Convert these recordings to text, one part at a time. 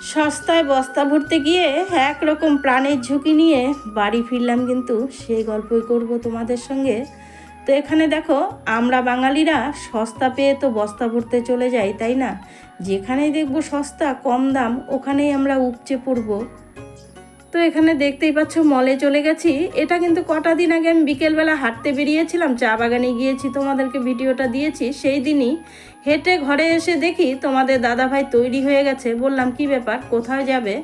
সস্তায় বস্তা ভরতে গিয়ে একরকম প্রাণের ঝুঁকি নিয়ে বাড়ি ফিরলাম কিন্তু সেই গল্পই করব তোমাদের সঙ্গে। তো এখানে দেখো, আমরা বাঙালিরা সস্তা পেয়ে তো বস্তা ভরতে চলে যাই, তাই না? যেখানেই দেখব সস্তা, কম দাম, ওখানেই আমরা উপচে পড়ব। তো এখানে দেখতেই পাচ্ছ মলে চলে গেছি। এটা কিন্তু কটা দিন আগে আমি বিকেলবেলা হাঁটতে বেরিয়েছিলাম, চা বাগানে গিয়েছি, তোমাদেরকে ভিডিওটা দিয়েছি। সেই দিনই হেঁটে ঘরে এসে দেখি তোমাদের দাদাভাই তৈরি হয়ে গেছে। বললাম, কি ব্যাপার, কোথায় যাবে?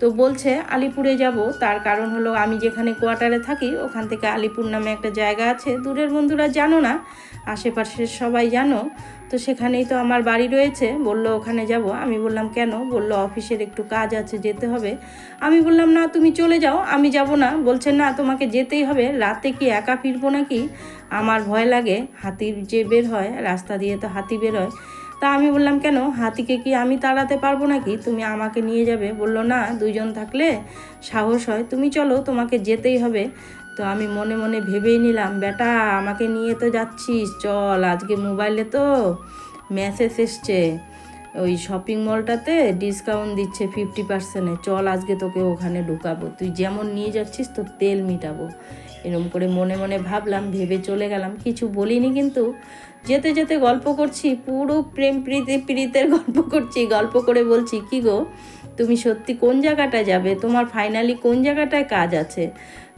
তো বলছে, আলিপুরে যাব। তার কারণ হলো আমি যেখানে কোয়ার্টারে থাকি, ওখান থেকে আলিপুর নামে একটা জায়গা আছে। দূরের বন্ধুরা জানো না, আশেপাশের সবাই জানো। তো সেখানেই তো আমার বাড়ি রয়েছে। বলল, ওখানে যাব। আমি বললাম, কেন? বলল, অফিসের একটু কাজ আছে, যেতে হবে। আমি বললাম, না, তুমি চলে যাও, আমি যাব না। বলছে, না, তোমাকে যেতেই হবে, রাতে কি একা ফিরবো নাকি? আমার ভয় লাগে হাতির যে বের হয়, রাস্তা দিয়ে তো হাতি বের হয়। তা আমি বললাম, কেন? হাতিকে কি আমি তাড়াতে পারব নাকি? তুমি আমাকে নিয়ে যাবে। বলল, না, দুইজন থাকলে সাহস হয়। তুমি চলো, তোমাকে যেতেই হবে। তো আমি মনে মনে ভেবেই নিলাম, বেটা, আমাকে নিয়ে তো যাচ্ছিস, চল, আজকে মোবাইলে তো মেসেজ এসছে। ওই শপিং মলটাতে ডিসকাউন্ট দিচ্ছে ফিফটি পার্সেন্টে চল, আজকে তোকে ওখানে ঢুকাবো। তুই যেমন নিয়ে যাচ্ছিস তো তেল মিটাবো। এরম করে মনে মনে ভাবলাম, ভেবে চলে গেলাম। কিছু বলিনি কিন্তু, যেতে যেতে গল্প করছি, পুরো প্রেম প্রীতি, প্রীতের গল্প করছি, গল্প করে বলছি, কি গো, তুমি সত্যি কোন জায়গাটায় যাবে? তোমার ফাইনালি কোন জায়গাটায় কাজ আছে?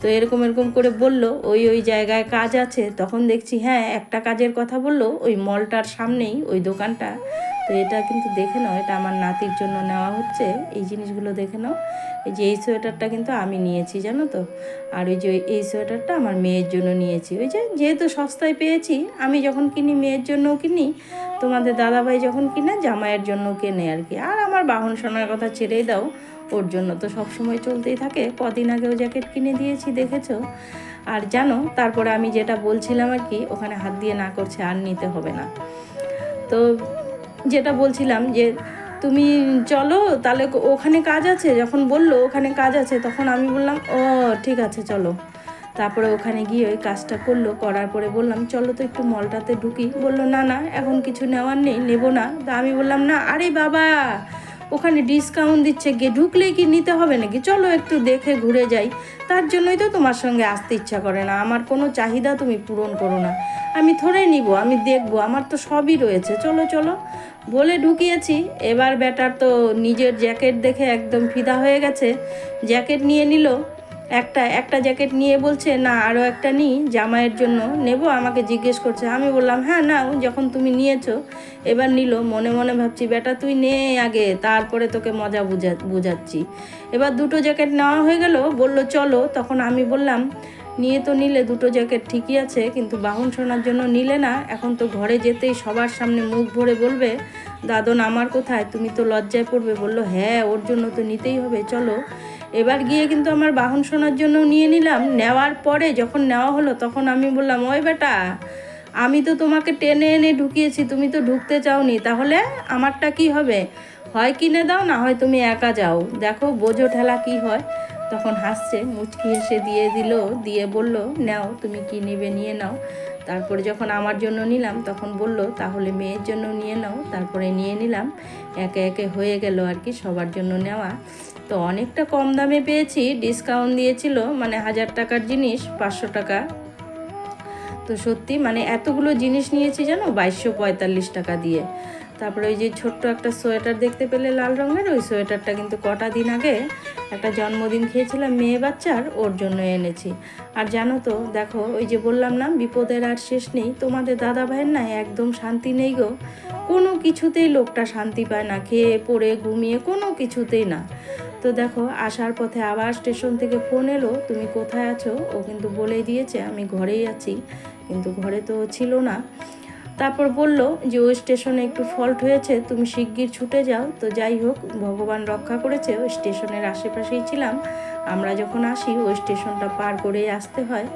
তো এরকম এরকম করে বলল, ওই ওই জায়গায় কাজ আছে, তখন দেখছি হ্যাঁ একটা কাজের কথা বলল, ওই মলটার সামনেই, ওই দোকানটা। তো এটা কিন্তু দেখে নাও, এটা আমার নাতির জন্য নেওয়া হচ্ছে, এই জিনিসগুলো দেখে নাও। এই যে এই সোয়েটারটা কিন্তু আমি নিয়েছি, জানো তো? আর ওই যে এই সোয়েটারটা আমার মেয়ের জন্য নিয়েছি। ওই যে যেহেতু সস্তায় পেয়েছি, আমি যখন কিনি মেয়ের জন্যও কিনি, তোমাদের দাদাভাই যখন কিনে, জামাইয়ের জন্য কেনে আর কি। আর আমার বাহন সোনার কথা ছেড়েই দাও ওর জন্য তো সব সময় চলতেই থাকে। কদিন আগে আগেও জ্যাকেট কিনে দিয়েছি, দেখেছ? আর জানো, তারপরে আমি যেটা বলছিলাম আর কি, ওখানে হাত দিয়ে না করছে, আর নিতে হবে না। তো যেটা বলছিলাম যে, তুমি চলো, তাহলে ওখানে কাজ আছে? যখন বলল ওখানে কাজ আছে, তখন আমি বললাম, ও, ঠিক আছে, চলো। তারপরে ওখানে গিয়ে ওই কাজটা করল, করার পরে বললাম, চলো তো একটু মলটাতে ঢুকি। বলল, না না, এখন কিছু নেওয়ার নেই, নেব না। তা আমি বললাম, না, আরে বাবা ওখানে ডিসকাউন্ট দিচ্ছে, গিয়ে ঢুকলেই কি নিতে হবে নাকি? চলো একটু দেখে ঘুরে যাই। তার জন্যই তো তোমার সঙ্গে আসতে ইচ্ছা করে না। আমার কোনো চাহিদা তুমি পূরণ করো না। আমি ধরে নিব, আমি দেখব, আমার তো সবই রয়েছে। চলো চলো। বলে ঢুকিয়েছি। এবার ব্যাটার তো নিজের জ্যাকেট দেখে একদম ফিদা হয়ে গেছে। জ্যাকেট নিয়ে নিল। একটা একটা জ্যাকেট নিয়ে বলছে, না আরও একটা নিই জামাইয়ের জন্য নেব। আমাকে জিজ্ঞেস করছে। আমি বললাম হ্যাঁ নাও, যখন তুমি নিয়েছো। এবার নিল, মনে মনে ভাবছি, বেটা, তুই নে আগে, তারপরে তোকে মজা বুঝা, বুঝাচ্ছি। এবার দুটো জ্যাকেট নেওয়া হয়ে গেল, বলল, চলো। তখন আমি বললাম, নিয়ে তো নিলে দুটো জ্যাকেট ঠিকই আছে, কিন্তু বাহন শোনার জন্য নিলে না। এখন তো ঘরে যেতেই সবার সামনে মুখ ভরে বলবে, দাদন, আমার কোথায়? তুমি তো লজ্জায় পড়বে। বলল হ্যাঁ ওর জন্য তো নিতেই হবে। চলো। এবার গিয়ে কিন্তু আমার বাহন শোনার জন্য নিয়ে নিলাম। নেওয়ার পরে যখন নেওয়া হলো, তখন আমি বললাম, ওই বেটা, আমি তো তোমাকে টেনে এনে ঢুকিয়েছি, তুমি তো ঢুকতে চাওনি, তাহলে আমারটা কি হবে? হয় কিনে দাও, না হয় তুমি একা যাও। দেখো, বোঝো ঠেলা কি হয়। তখন হাসছে, মুচকি হেসে দিয়ে দিল, দিয়ে বলল, নাও, তুমি কি নেবে, নিয়ে নাও। তারপরে যখন আমার জন্য নিলাম, তখন বলল, তাহলে মেয়ের জন্য নিয়ে নাও। তারপরে নিয়ে নিলাম। একে একে হয়ে গেল আর কি, সবার জন্য নেওয়া। তো অনেকটা কম দামে পেয়েছি ডিসকাউন্ট দিয়েছিল মানে হাজার টাকার জিনিস, পাঁচশো টাকা। তো সত্যি মানে এতগুলো জিনিস নিয়েছি জানো, বাইশশো পঁয়তাল্লিশ টাকা দিয়ে। তারপরে ওই যে ছোট্ট একটা সোয়েটার দেখতে পেলে লাল রঙের, ওই সোয়েটারটা কিন্তু কটা দিন আগে একটা জন্মদিন খেয়েছিলাম মেয়ে বাচ্চার, ওর জন্য এনেছি। আর জানো তো, দেখো, ওই যে বললাম না, বিপদের আর শেষ নেই, তোমাদের দাদা ভাইয়ের না একদম শান্তি নেই গো। কোনো কিছুতেই লোকটা শান্তি পায় না, খেয়ে পড়ে, ঘুমিয়ে কোনো কিছুতেই না। তো দেখো, আসার পথে আবার স্টেশন থেকে ফোন এলো, তুমি কোথায় আছো? ও কিন্তু বলে দিয়েছে, আমি ঘরেই আছি। কিন্তু ঘরে তো ছিল না। তারপর বলল যে, ওই স্টেশনে একটু ফল্ট হয়েছে, তুমি শিগগির ছুটে যাও। তো যাই হোক, ভগবান রক্ষা করেছে, ওই স্টেশনের আশেপাশেই ছিলাম। আমরা যখন আসি, ওই স্টেশনটা পার করেই আসতে হয়।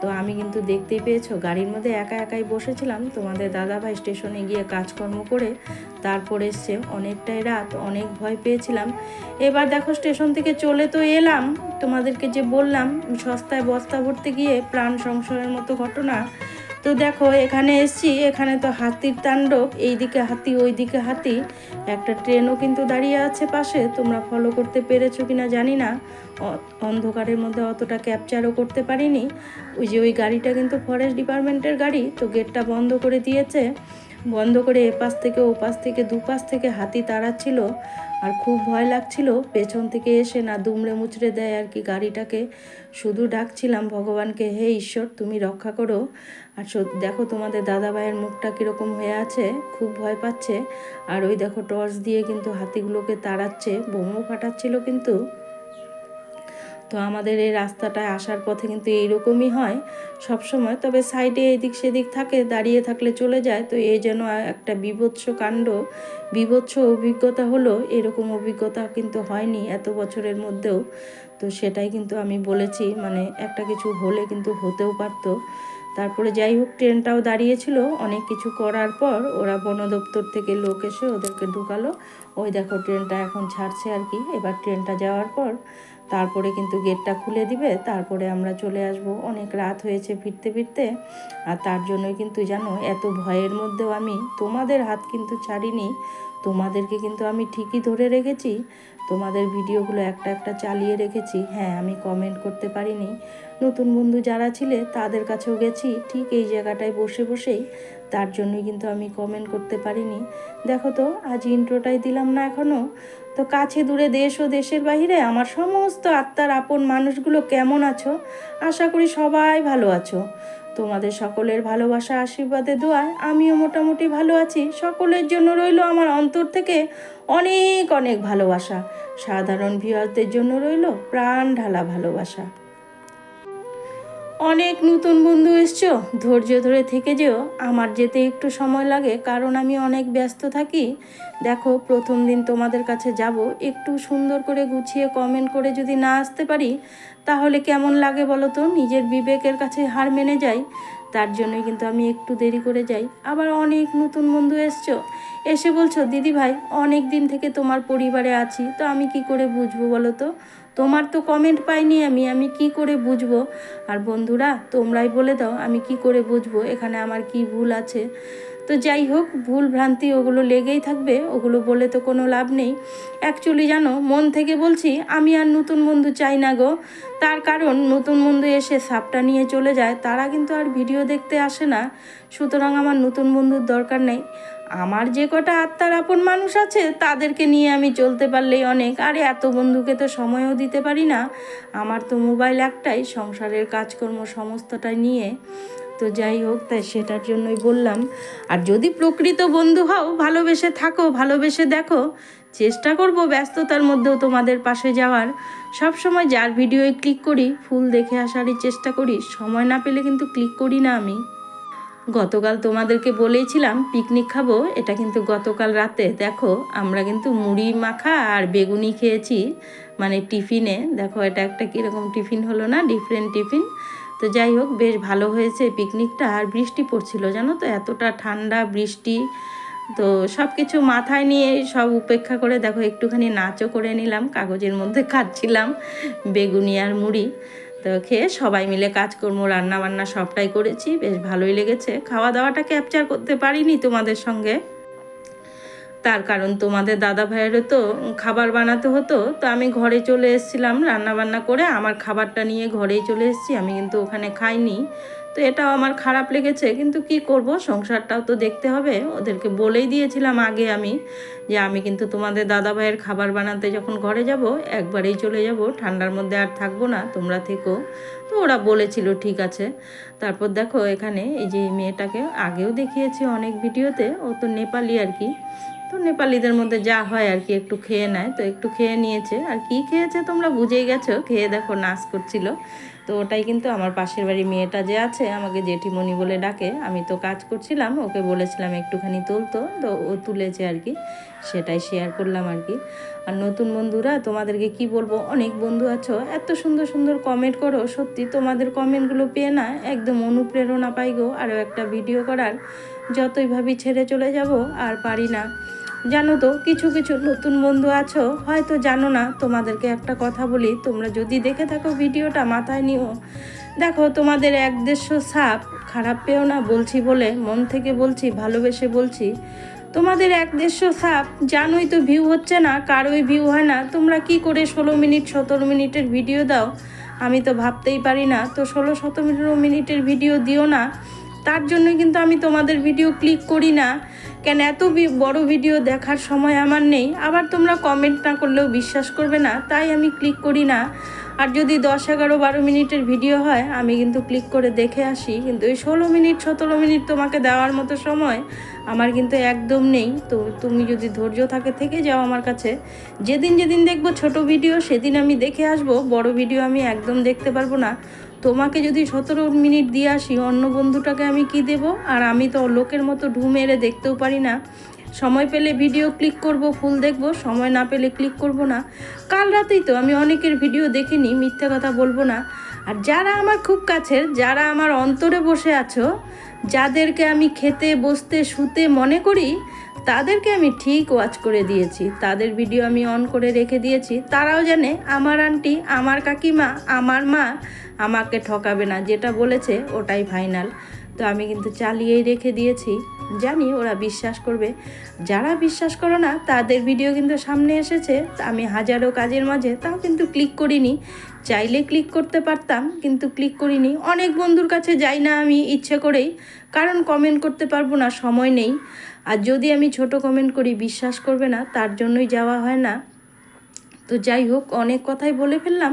তো আমি কিন্তু দেখতেই পেয়েছ, গাড়ির মধ্যে একা একাই বসেছিলাম। তোমাদের দাদাভাই স্টেশনে গিয়ে কাজকর্ম করে তারপর এসছে অনেকটাই রাত, অনেক ভয় পেয়েছিলাম। এবার দেখো স্টেশন থেকে চলে তো এলাম। তোমাদেরকে যে বললাম, সস্তায় বস্তা ভরতে গিয়ে প্রাণ সংশয়ের মতো ঘটনা। তো দেখো, এখানে এসছি, এখানে তো হাতির তাণ্ডব, এইদিকে হাতি, ওইদিকে হাতি। একটা ট্রেনও কিন্তু দাঁড়িয়ে আছে পাশে, তোমরা ফলো করতে পেরেছ কি না জানি না। অন্ধকারের মধ্যে অতটা ক্যাপচারও করতে পারিনি। ওই যে ওই গাড়িটা কিন্তু ফরেস্ট ডিপার্টমেন্টের গাড়ি, তো গেটটা বন্ধ করে দিয়েছে। বন্ধ করে এপাশ থেকে ওপাশ থেকে দুপাশ থেকে হাতি তাড়াচ্ছিল, আর খুব ভয় লাগছিল। পেছন থেকে এসে না দুমড়ে মুচড়ে দেয় আর কি গাড়িটাকে। শুধু ডাকছিলাম ভগবানকে, হে ঈশ্বর, তুমি রক্ষা করো। আর দেখো তোমাদের দাদা ভাইয়ের মুখটা কীরকম হয়ে আছে, খুব ভয় পাচ্ছে। আর ওই দেখো টর্চ দিয়ে কিন্তু হাতিগুলোকে তাড়াচ্ছে, বোমও ফাটাচ্ছিল কিন্তু। তো আমাদের এই রাস্তাটায় আসার পথে কিন্তু এইরকমই হয় সব সময় তবে সাইডে এদিক সেদিক থাকে, দাঁড়িয়ে থাকলে চলে যায়। তো এই যেন একটা বিভৎস কাণ্ড, বিভৎস অভিজ্ঞতা হলো, এরকম অভিজ্ঞতা কিন্তু হয়নি এত বছরের মধ্যেও। তো সেটাই কিন্তু আমি বলেছি মানে একটা কিছু হলে কিন্তু হতেও পারতো। তারপরে যাই হোক, ট্রেনটাও দাঁড়িয়েছিল। অনেক কিছু করার পর ওরা বন দপ্তর থেকে লোক এসে ওদেরকে ঢুকালো। ওই দেখো, ট্রেনটা এখন ছাড়ছে আর কি। এবার ট্রেনটা যাওয়ার পর তারপরে কিন্তু গেটটা খুলে দিবে, তারপরে আমরা চলে আসব। অনেক রাত হয়েছে ফিরতে ফিরতে, আর তার জন্যই কিন্তু জানো, এত ভয়ের মধ্যেও আমি তোমাদের হাত কিন্তু ছাড়িনি। তোমাদেরকে কিন্তু আমি ঠিকই ধরে রেখেছি, তোমাদের ভিডিওগুলো একটা একটা চালিয়ে রেখেছি। হ্যাঁ আমি কমেন্ট করতে পারিনি। নতুন বন্ধু যারা ছিলে তাদের কাছেও গেছি, ঠিক এই জায়গাটায় বসে বসেই। তার জন্যই কিন্তু আমি কমেন্ট করতে পারিনি। দেখো তো, আজ ইন্ট্রোটাই দিলাম না এখনও তো কাছে দূরে দেশ ও দেশের বাইরে আমার সমস্ত আত্মার আপন মানুষগুলো কেমন আছো? আশা করি সবাই ভালো আছো। তোমাদের সকলের ভালোবাসা, আশীর্বাদে, দোয়ায় আমিও মোটামুটি ভালো আছি। সকলের জন্য রইল আমার অন্তর থেকে অনেক অনেক ভালোবাসা। সাধারণ ভিউয়ারদের জন্য রইল প্রাণ ঢালা ভালোবাসা। অনেক নতুন বন্ধু এসছো, ধৈর্য ধরে থেকে যেও। আমার যেতে একটু সময় লাগে, কারণ আমি অনেক ব্যস্ত থাকি। দেখো, প্রথম দিন তোমাদের কাছে যাব। একটু সুন্দর করে গুছিয়ে কমেন্ট করে যদি না আসতে পারি, তাহলে কেমন লাগে বলো তো? নিজের বিবেকের কাছে হার মেনে যাই। তার জন্যই কিন্তু আমি একটু দেরি করে যাই। আবার অনেক নতুন বন্ধু এসছো। এসে বলছো, দিদি ভাই, অনেক দিন থেকে তোমার পরিবারে আছি, তো আমি কি করে বুঝব বলো তো? তোমার তো কমেন্ট পাইনি আমি আমি কি করে বুঝব? আর বন্ধুরা, তোমরাই বলে দাও আমি কি করে বুঝব? এখানে আমার কি ভুল আছে? তো যাই হোক, ভুল ভ্রান্তি ওগুলো লেগেই থাকবে, ওগুলো বলে তো কোনো লাভ নেই। অ্যাকচুয়ালি জানো, মন থেকে বলছি, আমি আর নতুন বন্ধু চাই না গো। তার কারণ, নতুন বন্ধু এসে সাপটা নিয়ে চলে যায়, তারা কিন্তু আর ভিডিও দেখতে আসে না। সুতরাং আমার নতুন বন্ধুর দরকার নেই। আমার যে কটা আত্মার আপন মানুষ আছে, তাদেরকে নিয়ে আমি চলতে পারলেই অনেক। আরে এত বন্ধুকে তো সময়ও দিতে পারি না। আমার তো মোবাইল একটাই, সংসারের কাজকর্ম সমস্তটাই নিয়ে। তো যাই হোক, তাই সেটার জন্যই বললাম। আর যদি প্রকৃত বন্ধু হও, ভালোবেসে থাকো, ভালোবেসে দেখো, চেষ্টা করব ব্যস্ততার মধ্যেও তোমাদের পাশে যাওয়ার। সব সময় যার ভিডিওয় ক্লিক করি, ফুল দেখে আসারই চেষ্টা করি, সময় না পেলে কিন্তু ক্লিক করি না আমি। গতকাল তোমাদেরকে বলেইছিলাম পিকনিক খাব, এটা কিন্তু গতকাল রাতে। দেখো, আমরা কিন্তু মুড়ি মাখা আর বেগুনি খেয়েছি মানে টিফিনে। দেখো, এটা একটা কীরকম টিফিন হলো না ডিফারেন্ট টিফিন। তো যাই হোক, বেশ ভালো হয়েছে পিকনিকটা আর বৃষ্টি পড়ছিল, জানো তো, এতটা ঠান্ডা বৃষ্টি। তো সব কিছু মাথায় নিয়ে সব উপেক্ষা করে, দেখো, একটুখানি নাচও করে নিলাম, কাগজের মধ্যে খাচ্ছিলাম বেগুনি আর মুড়ি। তো খেয়ে সবাই মিলে কাজকর্ম রান্না বান্না সবটাই করেছি। বেশ ভালোই লেগেছে। খাওয়া দাওয়াটা ক্যাপচার করতে পারিনি তোমাদের সঙ্গে। তার কারণ তোমাদের দাদা ভাইয়েরও তো খাবার বানাতে হতো, তো আমি ঘরে চলে এসেছিলাম রান্না বান্না করে। আমার খাবারটা নিয়ে ঘরেই চলে এসেছি, আমি কিন্তু ওখানে খাইনি। তো এটাও আমার খারাপ লেগেছে, কিন্তু কি করব? সংসারটাও তো দেখতে হবে। ওদেরকে বলেই দিয়েছিলাম আগে আমি যে আমি কিন্তু তোমাদের দাদা ভাইয়ের খাবার বানাতে যখন ঘরে যাব, একবারেই চলে যাব। ঠান্ডার মধ্যে আর থাকব না, তোমরা থেকো। তো ওরা বলেছিল, ঠিক আছে। তারপর দেখো এখানে এই যে মেয়েটাকে আগেও দেখিয়েছি অনেক ভিডিওতে, ও তো নেপালি আর কি। তো নেপালিদের মধ্যে যা হয় আর কি, একটু খেয়ে নেয়। তো একটু খেয়ে নিয়েছে। আর কি খেয়েছে তোমরা বুঝেই গেছো? খেয়ে দেখো নাচ করছিল। তো ওটাই কিন্তু আমার পাশের বাড়ি মেয়েটা যে আছে, আমাকে জেঠিমণি বলে ডাকে। আমি তো কাজ করছিলাম, ওকে বলেছিলাম একটুখানি তুলতো, তো ও তুলেছে আর কি, সেটাই শেয়ার করলাম আর কি। আর নতুন বন্ধুরা, তোমাদেরকে কি বলব? অনেক বন্ধু আছো, এত সুন্দর সুন্দর কমেন্ট করো, সত্যি তোমাদের কমেন্টগুলো পেয়ে না একদম অনুপ্রেরণা পাই গো। আরও একটা ভিডিও করার, যতই ভাবি ছেড়ে চলে যাব, আর পারি না। জানো তো, কিছু কিছু নতুন বন্ধু আছো, হয়তো জানো না, তোমাদেরকে একটা কথা বলি, তোমরা যদি দেখে থাকো ভিডিওটা মাথায় নিও। দেখো, তোমাদের এক দেড়শো সাপ, খারাপ পেও না, বলছি বলে, মন থেকে বলছি, ভালোবেসে বলছি। তোমাদের এক দেড়শো সাপ, জানোই তো ভিউ হচ্ছে না, কারোই ভিউ হয় না, তোমরা কি করে ষোলো মিনিট, সতেরো মিনিটের ভিডিও দাও? আমি তো ভাবতেই পারি না, তো ষোলো সতেরো মিনিটের ভিডিও দিও না, তার জন্য কিন্তু আমি তোমাদের ভিডিও ক্লিক করি না। কেন? এত বড় ভিডিও দেখার সময় আমার নেই। আবার তোমরা কমেন্ট না করলেও বিশ্বাস করবে না, তাই আমি ক্লিক করি না। আর যদি দশ, এগারো, বারো মিনিটের ভিডিও হয়, আমি কিন্তু ক্লিক করে দেখে আসি। কিন্তু এই ষোলো মিনিট, সতেরো মিনিট তোমাকে দেওয়ার মতো সময় আমার কিন্তু একদম নেই। তো তুমি যদি ধৈর্য থাকে, থেকে যাও আমার কাছে। যেদিন যেদিন দেখব ছোট ভিডিও সেদিন আমি দেখে আসব। বড় ভিডিও আমি একদম দেখতে পারব না। তোমাকে যদি সতেরো মিনিট দিয়ে আসি, অন্য বন্ধুটাকে আমি কি দেব? আর আমি তো লোকের মতো ঢু মেরে দেখতেও পারি না। সময় পেলে ভিডিও ক্লিক করব, ফুল দেখব, সময় না পেলে ক্লিক করব না। কাল রাতেই তো আমি অনেকের ভিডিও দেখিনি, মিথ্যে কথা বলব না। আর যারা আমার খুব কাছের, যারা আমার অন্তরে বসে আছো, যাদেরকে আমি খেতে, বসতে, শুতে মনে করি তাদেরকে আমি ঠিক ওয়াচ করে দিয়েছি। তাদের ভিডিও আমি অন করে রেখে দিয়েছি। তারাও জানে আমার আন্টি আমার কাকিমা, আমার মা আমাকে ঠকাবে না। যেটা বলেছে ওটাই ফাইনাল তো আমি কিন্তু চালিয়েই রেখে দিয়েছি। জানি ওরা বিশ্বাস করবে। যারা বিশ্বাস করো না, তাদের ভিডিও কিন্তু সামনে এসেছে। আমি হাজারো কাজের মাঝে তাও কিন্তু ক্লিক করিনি। চাইলে ক্লিক করতে পারতাম, কিন্তু ক্লিক করিনি। অনেক বন্ধুর কাছে যাই না আমি ইচ্ছে করেই, কারণ কমেন্ট করতে পারব না, সময় নেই। আর যদি আমি ছোট কমেন্ট করি, বিশ্বাস করবে না, তার জন্যই যাওয়া হয় না। তো যাই হোক, অনেক কথাই বলে ফেললাম।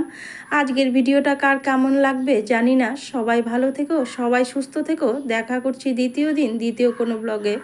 আজকের ভিডিওটা কার কেমন লাগবে জানি না। সবাই ভালো থেকো, সবাই সুস্থ থেকো। দেখা করছি দ্বিতীয় দিন, দ্বিতীয় কোনো ব্লগে